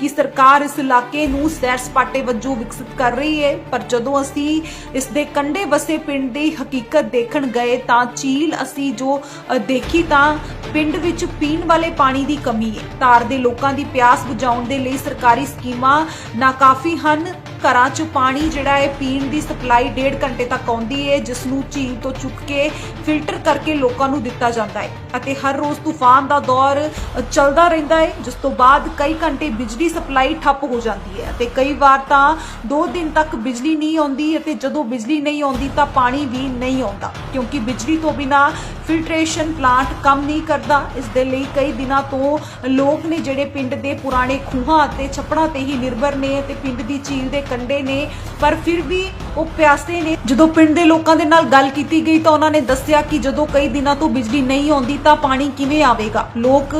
ਕਿ ਸਰਕਾਰ ਇਸ ਇਲਾਕੇ ਨੂੰ ਸੈਰ ਸਪਾਟੇ ਵਜੋਂ ਵਿਕਸਿਤ ਕਰ ਰਹੀ ਹੈ, ਪਰ ਜਦੋਂ ਅਸੀਂ ਇਸ ਦੇ ਕੰਢੇ ਵਸੇ ਪਿੰਡ ਦੀ ਹਕੀਕਤ ਦੇਖਣ ਗਏ ਤਾਂ ਝੀਲ ਅਸੀਂ ਜੋ ਦੇਖੀ ਤਾਂ ਪਿੰਡ ਵਿੱਚ ਪੀਣ ਵਾਲੇ ਪਾਣੀ ਦੀ ਕਮੀ ਹੈ। ਧਾਰ ਦੇ ਲੋਕਾਂ ਦੀ ਪਿਆਸ ਬੁਝਾਉਣ ਦੇ ਲਈ ਸਰਕਾਰੀ ਸਕੀਮਾਂ ਨਾਕਾਫੀ ਹਨ। ਘਰਾਂ 'ਚ ਪਾਣੀ ਜਿਹੜਾ ਹੈ ਪੀਣ ਦੀ ਸਪਲਾਈ ਡੇਢ ਘੰਟੇ ਤੱਕ ਆਉਂਦੀ ਹੈ ਜਿਸ ਨੂੰ ਝੀਲ ਤੋਂ ਚੁੱਕ ਕੇ ਫਿਲਟਰ ਕਰਕੇ ਲੋਕਾਂ ਨੂੰ ਦਿੱਤਾ ਜਾਂਦਾ ਹੈ ਅਤੇ ਹਰ ਰੋਜ਼ ਤੂਫਾਨ ਦਾ ਦੌਰ ਚੱਲਦਾ ਰਹਿੰਦਾ ਹੈ ਜਿਸ ਤੋਂ ਬਾਅਦ ਕਈ ਘੰਟੇ ਬਿਜਲੀ ਸਪਲਾਈ ਠੱਪ ਹੋ ਜਾਂਦੀ ਹੈ ਅਤੇ ਕਈ ਵਾਰ ਤਾਂ 2 ਦਿਨ ਤੱਕ ਬਿਜਲੀ ਨਹੀਂ ਆਉਂਦੀ ਅਤੇ ਜਦੋਂ ਬਿਜਲੀ ਨਹੀਂ ਆਉਂਦੀ ਤਾਂ ਪਾਣੀ ਵੀ ਨਹੀਂ ਆਉਂਦਾ, ਕਿਉਂਕਿ ਬਿਜਲੀ ਤੋਂ ਬਿਨਾ ਫਿਲਟਰੇਸ਼ਨ ਪਲਾਂਟ ਕੰਮ ਨਹੀਂ ਕਰਦਾ। ਇਸ ਦੇ ਲਈ ਕਈ ਦਿਨਾਂ ਤੋਂ ਲੋਕ ਨੇ ਜਿਹੜੇ ਪਿੰਡ ਦੇ ਪੁਰਾਣੇ ਖੂਹਾਂ ਅਤੇ ਛੱਪੜਾਂ ਤੇ ਹੀ ਨਿਰਭਰ ਨੇ ਅਤੇ ਪਿੰਡ ਦੀ ਝੀਲ ਦੇ ਕੰਢੇ ਨੇ, ਪਰ ਫਿਰ ਵੀ ਉਹ ਪਿਆਸੇ ਨੇ। ਜਦੋਂ ਪਿੰਡ ਦੇ ਲੋਕਾਂ ਦੇ ਨਾਲ ਗੱਲ ਕੀਤੀ ਗਈ ਤਾਂ ਉਹਨਾਂ ਨੇ ਦੱਸਿਆ ਕਿ ਜਦੋਂ ਕਈ ਦਿਨਾਂ ਤੋਂ ਬਿਜਲੀ ਨਹੀਂ ਆਉਂਦੀ ਤਾਂ ਪਾਣੀ ਕਿਵੇਂ ਆਵੇਗਾ। ਲੋਕ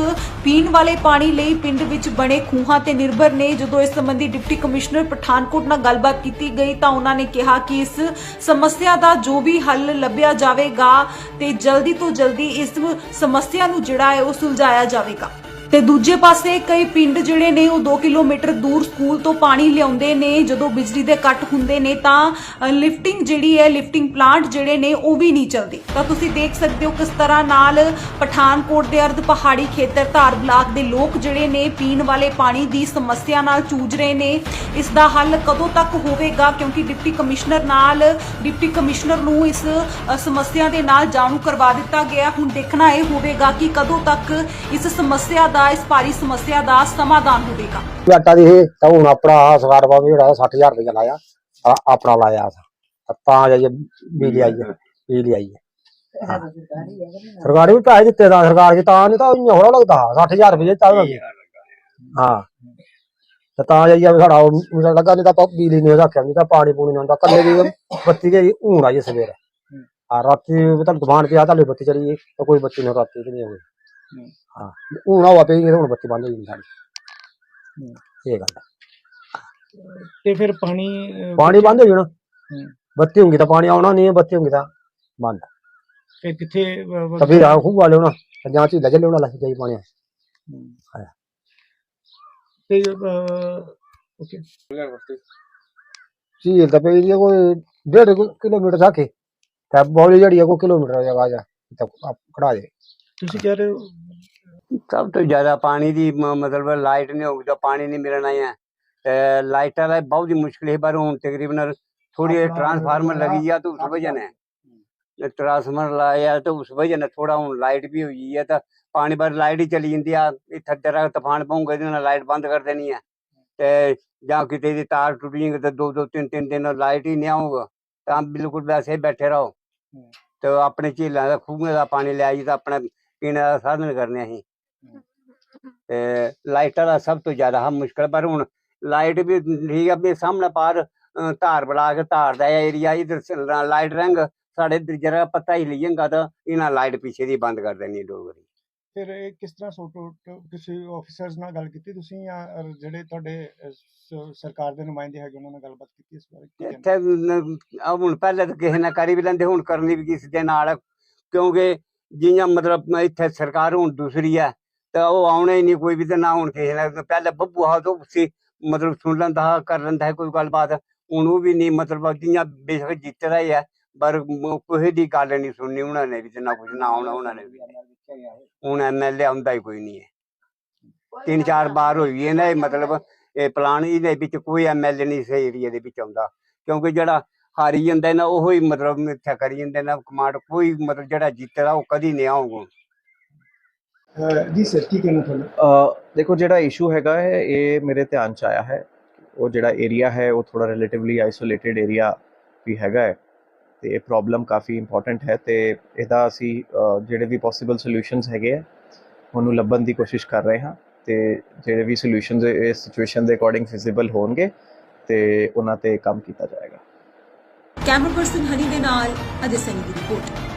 ਪੀਣ ਵਾਲੇ ਪਾਣੀ ਲਈ ਪਿੰਡ ਵਿੱਚ ਬਣੇ ਖੂਹਾਂ ਤੇ ਨਿਰਭਰ ਨੇ। ਜਦੋਂ ਇਸ ਸੰਬੰਧੀ ਡਿਪਟੀ ਕਮਿਸ਼ਨਰ ਪਠਾਨਕੋਟ ਨਾਲ ਗੱਲਬਾਤ ਕੀਤੀ ਗਈ ਤਾਂ ਉਹਨਾਂ ਨੇ ਕਿਹਾ ਕਿ ਇਸ ਸਮੱਸਿਆ ਦਾ ਜੋ ਵੀ ਹੱਲ ਲੱਭਿਆ ਜਾਵੇਗਾ ਤੇ ਜਲਦੀ ਤੋਂ ਜਲਦੀ ਇਸ ਸਮੱਸਿਆ ਨੂੰ ਜਿਹੜਾ ਹੈ ਉਹ ਸੁਲਝਾਇਆ ਜਾਵੇਗਾ। ਤੇ ਦੂਜੇ ਪਾਸੇ ਕਈ ਪਿੰਡ ਜਿਹੜੇ ਨੇ ਉਹ 2 ਕਿਲੋਮੀਟਰ ਦੂਰ ਸਕੂਲ ਤੋਂ ਪਾਣੀ ਲਿਆਉਂਦੇ ਨੇ। ਜਦੋਂ ਬਿਜਲੀ ਦੇ ਕੱਟ ਹੁੰਦੇ ਨੇ ਤਾਂ ਲਿਫਟਿੰਗ ਜਿਹੜੀ ਹੈ, ਲਿਫਟਿੰਗ ਪਲਾਂਟ ਜਿਹੜੇ ਨੇ ਉਹ ਵੀ ਨਹੀਂ ਚੱਲਦੇ। ਤਾਂ ਤੁਸੀਂ ਦੇਖ ਸਕਦੇ ਹੋ ਕਿਸ ਤਰ੍ਹਾਂ ਨਾਲ ਪਠਾਨਕੋਟ ਦੇ ਅਰਧ ਪਹਾੜੀ ਖੇਤਰ ਧਾਰ ਬਲਾਕ ਦੇ ਲੋਕ ਜਿਹੜੇ ਨੇ ਪੀਣ ਵਾਲੇ ਪਾਣੀ ਦੀ ਸਮੱਸਿਆ ਨਾਲ ਜੂਝ ਰਹੇ ਨੇ। ਇਸ ਦਾ ਹੱਲ ਕਦੋਂ ਤੱਕ ਹੋਵੇਗਾ? ਕਿਉਂਕਿ ਡਿਪਟੀ ਕਮਿਸ਼ਨਰ ਨਾਲ, ਡਿਪਟੀ ਕਮਿਸ਼ਨਰ ਨੂੰ ਇਸ ਸਮੱਸਿਆ ਦੇ ਨਾਲ ਜਾਣੂ ਕਰਵਾ ਦਿੱਤਾ ਗਿਆ। ਹੁਣ ਦੇਖਣਾ ਇਹ ਹੋਵੇਗਾ ਕਿ ਕਦੋਂ ਤੱਕ ਇਸ ਸਮੱਸਿਆ ਦਾ ਇਸ ਭਾਰੀ ਸਮੱਸਿਆ ਦਾ ਸਮਾਧਾਨ ਹੋਵੇਗਾ ਵੀ ਆਟਾ ਦੀ ਇਹ ਤਾਂ ਹੁਣ ਆਪਣਾ ਆਹ ਸਰਕਾਰ ਬਾਬੇ ਜਿਹੜਾ 60000 ਰੁਪਏ ਲਾਇਆ ਆ- ਆਪਣਾ ਲਾਇਆ ਤਾ। ਤਾਂ ਜਾਈਏ ਬਿਜਲੀ ਆਈ ਹੈ ਬਿਜਲੀ ਆਈ ਹੈ। ਸਰਕਾਰੀ ਵੀ ਪੈਸੇ ਦਿੱਤੇ ਦਾ ਸਰਕਾਰ ਜੀ ਤਾਂ ਨਹੀਂ ਤਾਂ ਇੰਨਾ ਹੋੜਾ ਲੱਗਦਾ 60000 ਰੁਪਏ ਤਾਂ ਹਾਂ ਤੇ ਤਾਂ ਜਾਈਏ ਵੀ ਸਾਡਾ ਉਹ ਲੱਗਾ ਨਹੀਂ ਤਾਂ ਆਪਾਂ ਬਿਜਲੀ ਨਹੀਂ ਰੱਖਿਆ ਨਹੀਂ ਤਾਂ ਪਾਣੀ ਪੂਣੀ ਨਹੀਂ ਹੁੰਦਾ ਕੱਲੇ ਦੀ ਬੱਤੀ ਗਈ ਹੁਣ ਆਈ ਸਵੇਰੇ। ਆ ਰਾਤੀ ਵੀ ਤਾਂ ਦੁਕਾਨ ਤੇ ਆ ਤਾਂ ਬੱਤੀ ਚਲੀ ਗਈ ਤਾਂ ਕੋਈ ਬੱਤੀ ਨਹੀਂ ਰਾਤੀ ਤੇ ਨਹੀਂ ਹੋਈ ਹਾਂ। ਹੁਣ ਆਵਾ ਪਈ ਹੁਣ ਬੱਤੀ ਬੰਦ ਹੋ ਸਾਡੀ ਇਹ ਗੱਲ ਤੇ ਫਿਰ ਪਾਣੀ ਅਹ, ਪਾਣੀ ਬੰਦ ਹੋ ਜਾਣਾ। ਹੂੰ। ਬੱਤੀ ਹੋਊਗੀ ਤਾਂ ਪਾਣੀ ਆਉਣਾ ਨਹੀਂ ਬੱਤੀ ਹੋਊਗੀ ਤਾਂ ਬੰਦ। ਫਿਰ ਕਿੱਥੇ ਅਹ, ਵ- ਤਾਂ ਫਿਰ ਆ ਖੂਹ ਵਾਲੇ ਹੋਣਾ ਜਾਂ ਚੀ ਲਜੇ ਲੈਣਾ ਲੱਗ ਜਾਈ ਪਾਣੀ। ਤੇ ਓਕੇ। ਝੀਲ ਤਾਂ ਪਈ ਦੀ ਕੋਈ ਡੇਢ ਕੁ ਕਿਲੋਮੀਟਰ ਹੀ। ਤਾਂ ਬੌਲੀ ਜਿਹੜੀ ਹੈ ਕੋਈ ਕਿਲੋਮੀਟਰ ਜਗ੍ਹਾ ਜਾ ਤਾਂ ਖੜਾ ਜੇ ਤੁਸੀਂ ਕਹਿ ਰਹੇ ਹੋ? ਸਭ ਤੋਂ ਜ਼ਿਆਦਾ ਪਾਣੀ ਦੀ ਮਤਲਬ ਲਾਈਟ ਨਹੀਂ ਹੋਊਗੀ ਤਾਂ ਪਾਣੀ ਨਹੀਂ ਮਿਲਣਾ ਹੈ ਤੇ ਲਾਈਟਾਂ ਲਈ ਬਹੁਤ ਹੀ ਮੁਸ਼ਕਿਲ ਹੈ ਪਰ ਹੁਣ ਤਕਰੀਬਨ ਥੋੜੀ ਟਰਾਂਸਫਾਰਮਰ ਲੱਗੀ ਆ ਤਾਂ ਉਸ ਵਜ੍ਹਾ ਨੇ ਟਰਾਂਸਫਾਰਮਰ ਲਾਇਆ ਤਾਂ ਉਸ ਵਜ੍ਹਾ ਨੇ ਥੋੜਾ ਹੁਣ ਲਾਈਟ ਵੀ ਹੋਈ ਹੈ ਤਾਂ ਪਾਣੀ ਬਾਰ ਲਾਈਟ ਹੀ ਚਲੀ ਜਾਂਦੀ ਆ। ਇੱਥੇ ਜਰਾ ਤੂਫਾਨ ਪਊਗਾ ਇਹਦੇ ਨਾਲ ਲਾਈਟ ਬੰਦ ਕਰ ਦੇਣੀ ਹੈ। ਤੇ ਜਾਂ ਕਿਤੇ ਦੀ ਤਾਰ ਟੁੱਟ ਜਾਏਗੀ ਤਾਂ ਦੋ ਦੋ ਤਿੰਨ ਤਿੰਨ ਦਿਨ ਲਾਈਟ ਹੀ ਨਹੀਂ ਆਊਗਾ। ਤਾਂ ਬਿਲਕੁਲ ਵੈਸੇ ਹੀ ਬੈਠੇ ਰਹੋ। ਤੇ ਆਪਣੇ ਝੀਲਾਂ ਦਾ ਖੂਹਾਂ ਦਾ ਪਾਣੀ ਲੈ ਜੀ ਤਾਂ ਆਪਣਾ ਪੀਣ ਦਾ ਸਾਧਨ ਕਰਨੇ ਅਸੀਂ ਤੇ ਲਾਈਟਾਂ ਦਾ ਸਭ ਤੋਂ ਜ਼ਿਆਦਾ ਹਾਂ ਮੁਸ਼ਕਲ ਪਰ ਹੁਣ ਲਾਈਟ ਵੀ ਠੀਕ ਆ ਵੀ ਸਾਹਮਣੇ ਪਾਰ ਧਾਰ ਬਲਾ ਕੇ ਧਾਰ ਦਾ ਏਰੀਆ ਇਧਰ ਲਾਈਟ ਰੰਗ ਸਾਡੇ ਇੱਧਰ ਜਰਾ ਪਤਾ ਹੀ ਲਈਏਗਾ ਤਾਂ ਇਹਨਾਂ ਲਾਈਟ ਪਿੱਛੇ ਦੀ ਬੰਦ ਕਰ ਦੇਣੀ ਡੋਗਰੀ ਫਿਰ ਇਹ ਕਿਸ ਤਰ੍ਹਾਂ ਸੋਟ ਆਊਟ ਕਿਸੇ ਆਫੀਸਰਸ ਨਾਲ ਗੱਲ ਕੀਤੀ ਤੁਸੀਂ ਜਾਂ ਜਿਹੜੇ ਤੁਹਾਡੇ ਸਰਕਾਰ ਦੇ ਨੁਮਾਇੰਦੇ ਹੈਗੇ ਉਹਨਾਂ ਨਾਲ ਗੱਲਬਾਤ ਕੀਤੀ ਇਸ ਬਾਰੇ? ਇੱਥੇ ਹੁਣ ਪਹਿਲੇ ਤਾਂ ਕਿਸੇ ਨਾਲ ਕਰੀ ਵੀ ਲੈਂਦੇ ਹੁਣ ਕਰਨੀ ਵੀ ਕਿਸੇ ਦੇ ਨਾਲ। ਕਿਉਂਕਿ ਜਿਹੀਆਂ ਮਤਲਬ ਇੱਥੇ ਸਰਕਾਰ ਹੁਣ ਦੂਸਰੀ ਹੈ, ਤਾਂ ਉਹ ਆਉਣਾ ਹੀ ਨਹੀਂ ਕੋਈ ਵੀ ਤੇ ਨਾ ਹੁਣ ਕਿਸੇ ਨਾਲ, ਪਹਿਲੇ ਬੱਬੂ ਆ ਤੋਂ ਸੀ, ਮਤਲਬ ਸੁਣ ਲੈਂਦਾ ਕਰ ਲੈਂਦਾ ਹੈ ਕੋਈ ਗੱਲਬਾਤ, ਹੁਣ ਉਹ ਵੀ ਨਹੀਂ, ਮਤਲਬ ਜਿਹੀਆਂ ਬੇਸ਼ੱਕ ਜਿੱਤਦਾ ਹੀ ਹੈ, ਪਰ ਮ- ਦੀ ਗੱਲ ਨਹੀਂ ਸੁਣਨੀ ਉਹਨਾਂ ਨੇ ਵੀ ਤੇ ਨਾ ਕੁਝ ਨਾ ਆਉਣਾ ਉਹਨਾਂ ਨੇ ਵੀ। ਹੁਣ ਐਮਐਲਏ ਆਉਂਦਾ ਹੀ ਕੋਈ ਨਹੀਂ ਹੈ। ਤਿੰਨ ਚਾਰ ਵਾਰ ਹੋਈ ਹੈ ਇਹ ਮਤਲਬ, ਇਹ ਪਲਾਨ ਇਹਦੇ ਵਿੱਚ ਕੋਈ ਐਮਐਲਏ ਨਹੀਂ ਇਸ ਏਰੀਆ ਦੇ ਵਿੱਚ ਆਉਂਦਾ, ਕਿਉਂਕਿ ਜਿਹੜਾ ਹਾਰੀ ਜਾਂਦਾ ਨਾ ਉਹ ਹੀ ਮਤਲਬ ਇੱਥੇ ਕਰੀ ਜਾਂਦੇ ਨਾ ਕਮਾਂਡ ਕੋਈ ਮਤਲਬ ਜਿਹੜਾ ਜਿੱਤਦਾ ਉਹ ਕਦੀ ਨਹੀਂ ਆਊਗਾ। ਅਹ, ਜੀ ਸਰ ਕੀ ਕਹਿਣਾ ਤੁਹਾਨੂੰ ਅ, ਦੇਖੋ ਜਿਹੜਾ ਇਸ਼ੂ ਹੈਗਾ ਹੈ ਇਹ ਮੇਰੇ ਧਿਆਨ ਚ ਆਇਆ ਹੈ। ਉਹ ਜਿਹੜਾ ਏਰੀਆ ਹੈ ਉਹ ਥੋੜਾ ਰਿਲੇਟਿਵਲੀ ਆਈਸੋਲੇਟਿਡ ਏਰੀਆ ਵੀ ਹੈਗਾ ਹੈ। ਤੇ ਇਹ ਪ੍ਰੋਬਲਮ ਕਾਫੀ ਇੰਪੋਰਟੈਂਟ ਹੈ ਤੇ ਇਹਦਾ ਅਸੀਂ ਜਿਹੜੇ ਵੀ ਪੋਸੀਬਲ ਸੋਲੂਸ਼ਨਸ ਹੈਗੇ ਆ ਉਹਨੂੰ ਲੱਭਣ ਦੀ ਕੋਸ਼ਿਸ਼ ਕਰ ਰਹੇ ਹਾਂ। ਤੇ ਜਿਹੜੇ ਵੀ ਸੋਲੂਸ਼ਨਸ ਇਸ ਸਿਚੁਏਸ਼ਨ ਦੇ ਅਕੋਰਡਿੰਗ ਫਿਜ਼ੀਬਲ ਹੋਣਗੇ ਤੇ ਉਹਨਾਂ ਤੇ ਕੰਮ ਕੀਤਾ ਜਾਏਗਾ। ਕੈਮਰਾ ਪਰਸਨ ਹਨੀ ਦੇ ਨਾਲ ਅਜੇ ਸੈਨੀ ਦੀ ਰਿਪੋਰਟ।